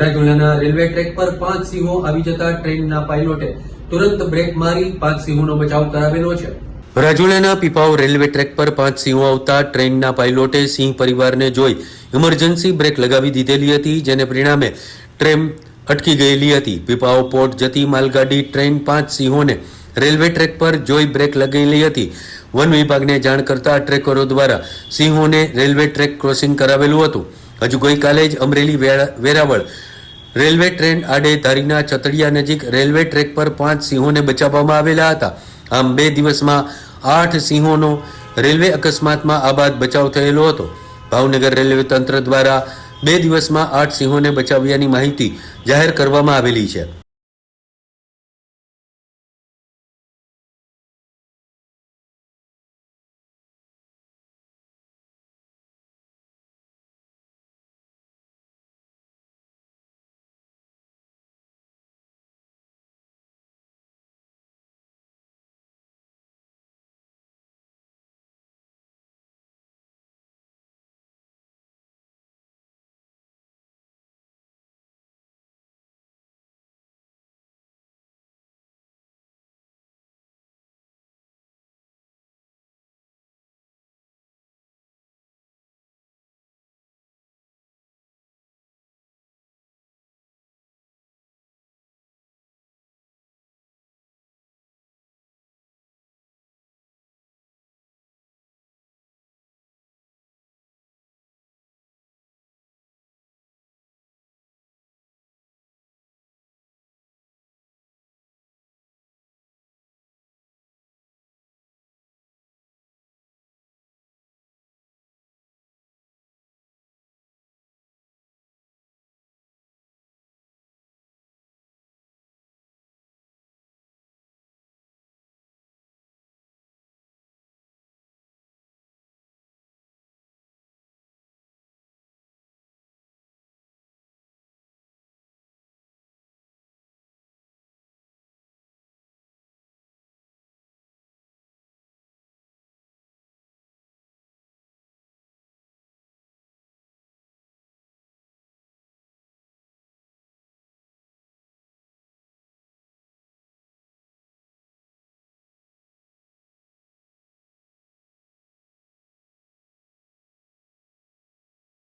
રાજુલાના railway track પર પાંચ સિંહો આવી જતા ટ્રેનના પાયલોટે તુરંત બ્રેક મારી પાંચ સિંહોનો બચાવ કરાવેલો છે. રાજુલાના પીપાવ રેલવે ટ્રેક પર પાંચ સિંહો આવતા ટ્રેનના પાયલોટે સિંહ પરિવારને જોઈ ઇમરજન્સી બ્રેક લગાવી દીધેલી હતી, જેને પરિણામે ટ્રેન અટકી ગયેલી હતી. પીપાવ પોર્ટ જતી માલગાડી ટ્રેન પાંચ સિંહોને રેલવે ટ્રેક પર જોઈ બ્રેક લગાવેલી હતી. વન વિભાગને જાણ કરતા ટ્રેકરો દ્વારા સિંહોને રેલવે ટ્રેક ક્રોસિંગ કરાવેલું હતું. હજુ ગઈકાલે જ અમરેલી વેરાવળ રેલવે ટ્રેન આડે ધારીના ચતડિયા નજીક રેલવે ટ્રેક પર પાંચ સિંહોને બચાવવામાં આવેલા હતા. આમ બે દિવસમાં આઠ સિંહોનો રેલવે અકસ્માતમાં આ બાદ બચાવ થયેલો હતો. ભાવનગર રેલવે તંત્ર દ્વારા બે દિવસમાં આઠ સિંહોને બચાવ્યાની માહિતી જાહેર કરવામાં આવેલી છે.